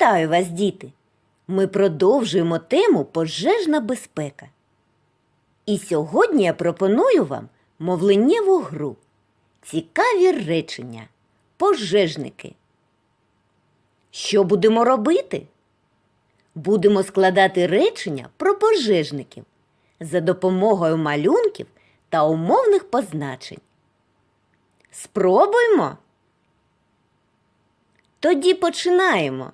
Вітаю вас, діти! Ми продовжуємо тему пожежна безпека. І сьогодні я пропоную вам мовленнєву гру. Цікаві речення. Пожежники. Що будемо робити? Будемо складати речення про пожежників за допомогою малюнків та умовних позначень. Спробуймо. Тоді починаємо.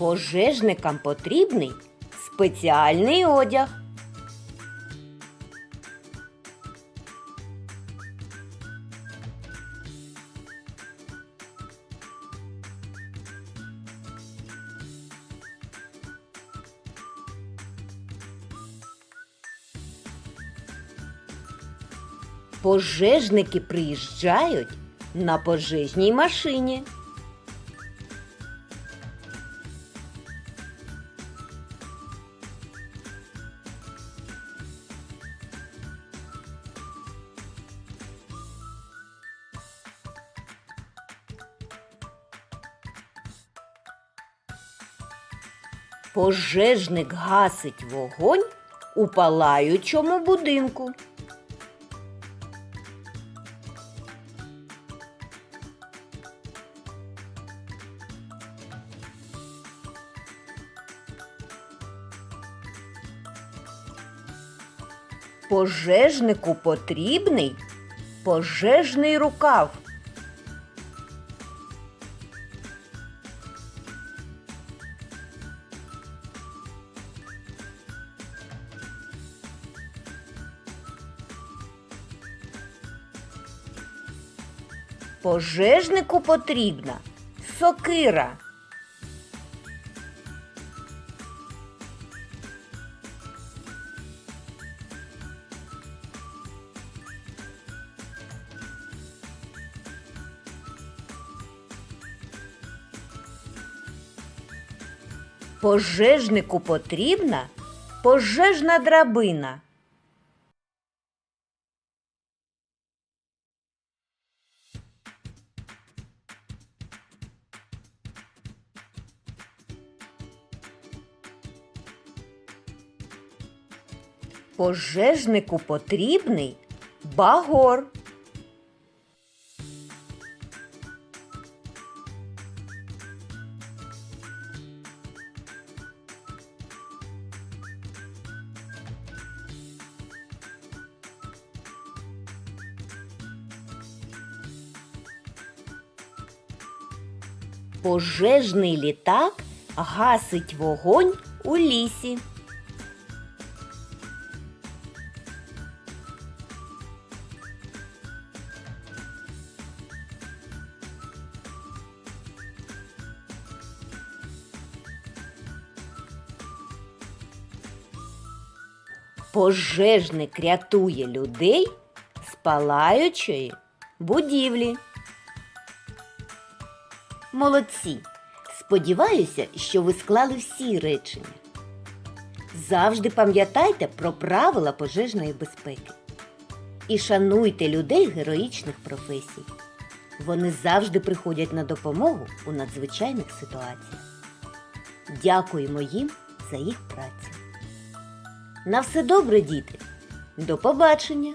Пожежникам потрібний спеціальний одяг. Пожежники приїжджають на пожежній машині. Пожежник гасить вогонь у палаючому будинку. Пожежнику потрібний пожежний рукав. Пожежнику потрібна сокира. Пожежнику потрібна пожежна драбина. Пожежнику потрібний багор. Пожежний літак гасить вогонь у лісі. Пожежник рятує людей з палаючої будівлі. Молодці! Сподіваюся, що ви склали всі речення. Завжди пам'ятайте про правила пожежної безпеки і шануйте людей героїчних професій. Вони завжди приходять на допомогу у надзвичайних ситуаціях. Дякуємо їм за їх працю. На все добре, діти! До побачення!